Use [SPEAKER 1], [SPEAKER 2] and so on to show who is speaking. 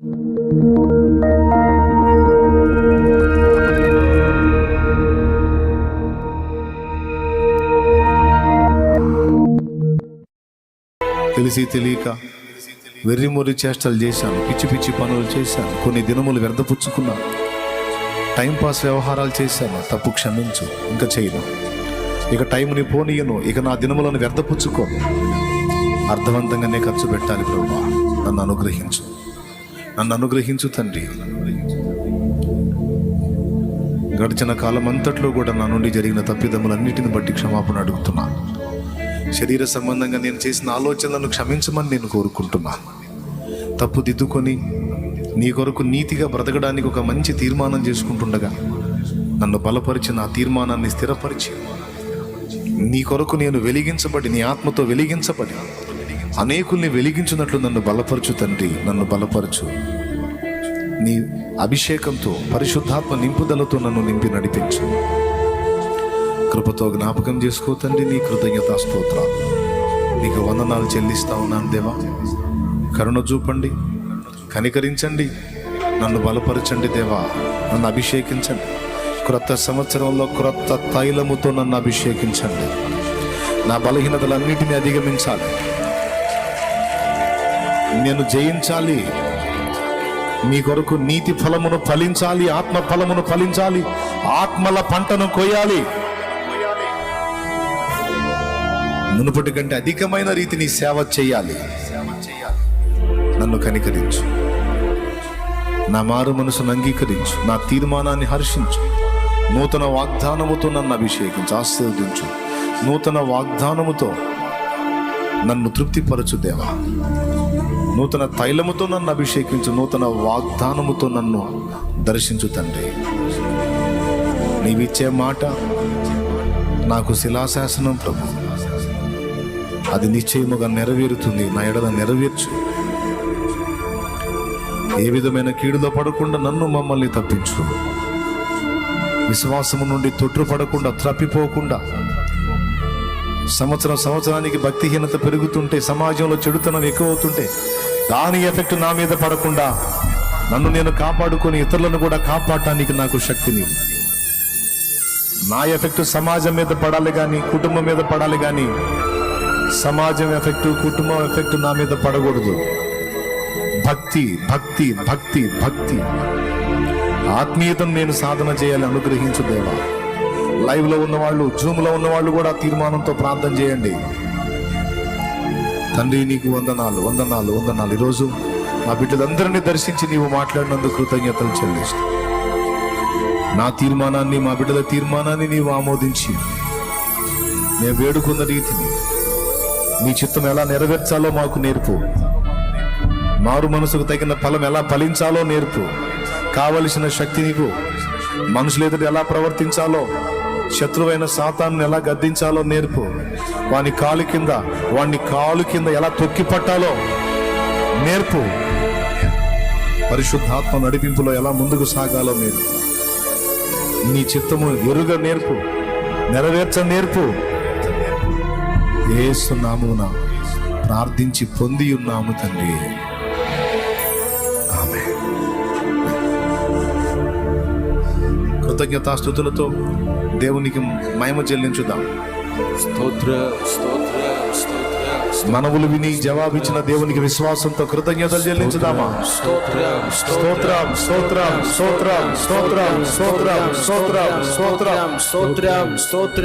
[SPEAKER 1] తెలిసి తెలియక వెర్రిమొర్రి చేష్టలు చేశాను పిచ్చి పిచ్చి పనులు చేశాను కొన్ని దినములు వ్యర్థపుచ్చుకున్నాను టైంపాస్ వ్యవహారాలు చేశాను తప్పు క్షమించు ఇంకా చేయను. ఇక టైంని పోనీయను ఇక నా దినములను వ్యర్థపుచ్చుకోను. అర్థవంతంగానే ఖర్చు పెట్టాలి ప్రభు నన్ను అనుగ్రహించు. నన్ను అనుగ్రహించు తండ్రి. గడిచిన కాలం అంతట్లో కూడా నా నుండి జరిగిన తప్పిదములన్నిటిని బట్టి క్షమాపణ అడుగుతున్నాను శరీర సంబంధంగా నేను చేసిన ఆలోచనలను క్షమించమని నేను కోరుకుంటున్నాను తప్పు దిద్దుకొని నీ కొరకు నీతిగా బ్రతకడానికి ఒక మంచి తీర్మానం చేసుకుంటుండగా నన్ను బలపరిచి నా తీర్మానాన్ని స్థిరపరిచి నీ కొరకు నేను వెలిగించబడి నీ ఆత్మతో వెలిగించబడి అనేకుల్ని వెలిగించినట్లు నన్ను బలపరచు తండ్రి నన్ను బలపరచు. నీ అభిషేకంతో పరిశుద్ధాత్మ నింపుదలతో నన్ను నింపి నడిపించు. కృపతో జ్ఞాపకం చేసుకో తండ్రి నీ కృతజ్ఞతా స్తోత్రాలు. నీకు వందనాలు చెల్లిస్తా ఉన్నాను దేవా. కరుణ చూపండి కనికరించండి నన్ను బలపరచండి దేవా. నన్ను అభిషేకించండి. క్రొత్త సంవత్సరంలో క్రొత్త తైలముతో నన్ను అభిషేకించండి. నా బలహీనతలన్నిటిని అధిగమించాలి. నేను జయించాలి. మీ కొరకు నీతి ఫలమును ఫలించాలి ఆత్మ ఫలమును ఫలించాలి ఆత్మల పంటను కొయ్యాలి. మునుపటి కంటే అధికమైన రీతిని సేవ చేయాలి. నన్ను కనికరించు. నా మారు మనసును అంగీకరించు. నా తీర్మానాన్ని హర్షించు. నూతన వాగ్దానముతో నన్ను అభిషేకించు ఆశీర్వదించు. నూతన వాగ్దానముతో నన్ను తృప్తిపరచు దేవా. నూతన తైలముతో నన్ను అభిషేకించు నూతన వాగ్దానముతో నన్ను దర్శించు తండ్రి. నీవిచ్చే మాట నాకు శిలాశాసనం ప్రభు. అది నిశ్చయముగా నెరవేరుతుంది నా ఎడల నెరవేర్చు. ఏ విధమైన కీడులో పడకుండా నన్ను మమ్మల్ని తప్పించు. విశ్వాసము నుండి తొట్టు పడకుండా త్రప్పిపోకుండా సంవత్సరం సంవత్సరానికి భక్తిహీనత పెరుగుతుంటే సమాజంలో చెడుతనం ఎక్కువ అవుతుంటే దాని ఎఫెక్ట్ నా మీద పడకుండా నన్ను నేను కాపాడుకొని ఇతరులను కూడా కాపాడటానికి నాకు శక్తిని నా ఎఫెక్ట్ సమాజం మీద పడాలి కానీ కుటుంబం మీద పడాలి కానీ సమాజం ఎఫెక్ట్ కుటుంబం ఎఫెక్ట్ నా మీద పడకూడదు. భక్తి భక్తి భక్తి భక్తి. ఆత్మీయతను నేను సాధన చేయాలి అనుగ్రహించు దేవా. లైవ్లో ఉన్నవాళ్ళు జూమ్లో ఉన్నవాళ్ళు కూడా తీర్మానంతో ప్రార్థన చేయండి. తండ్రి నీకు వందనాలు వందనాలు వందనాలు. ఈరోజు నా బిడ్డలందరినీ దర్శించి నీవు మాట్లాడినందుకు కృతజ్ఞతలు చెల్లిస్తూ. నా తీర్మానాన్ని మా బిడ్డల తీర్మానాన్ని నీవు ఆమోదించి. మేము వేడుకున్న రీతిని నీ చిత్తం ఎలా నెరవేర్చాలో మాకు నేర్పు. మారు మనసుకు తగిన ఫలం ఎలా ఫలించాలో నేర్పు. కావలసిన శక్తి నీకు మనుషులు ఎదుట ఎలా ప్రవర్తించాలో శత్రువైన సాతాన్ని ఎలా గద్దించాలో నేర్పు. వాని కాలు కింద వాణ్ణి కాలు కింద ఎలా తొక్కి పట్టాలో నేర్పు. పరిశుద్ధాత్మ నడిపింపులో ఎలా ముందుకు సాగాలో నేర్పు. నీ చిత్తము ఎరుగ నేర్పు. నెరవేర్చ నేర్పు. ఏసునామున ప్రార్థించి పొంది ఉన్నాము తండ్రి. ఆమె కృతజ్ఞతాస్థుతులతో దేవునికి మహిమ చెల్లించుదాం.
[SPEAKER 2] స్తోత్ర స్తోత్ర స్తోత్ర
[SPEAKER 1] మనవులు విని జవాబిచ్చిన దేవునికి విశ్వాసంతో కృతజ్ఞతలు చెల్లించుదామా?
[SPEAKER 2] స్తోత్రం
[SPEAKER 1] స్తోత్రం స్తోత్రం స్తోత్రం స్తోత్రం స్తోత్రం స్తోత్రం స్తోత్రం.
[SPEAKER 2] స్తోత్రం స్తోత్రం స్తోత్రం.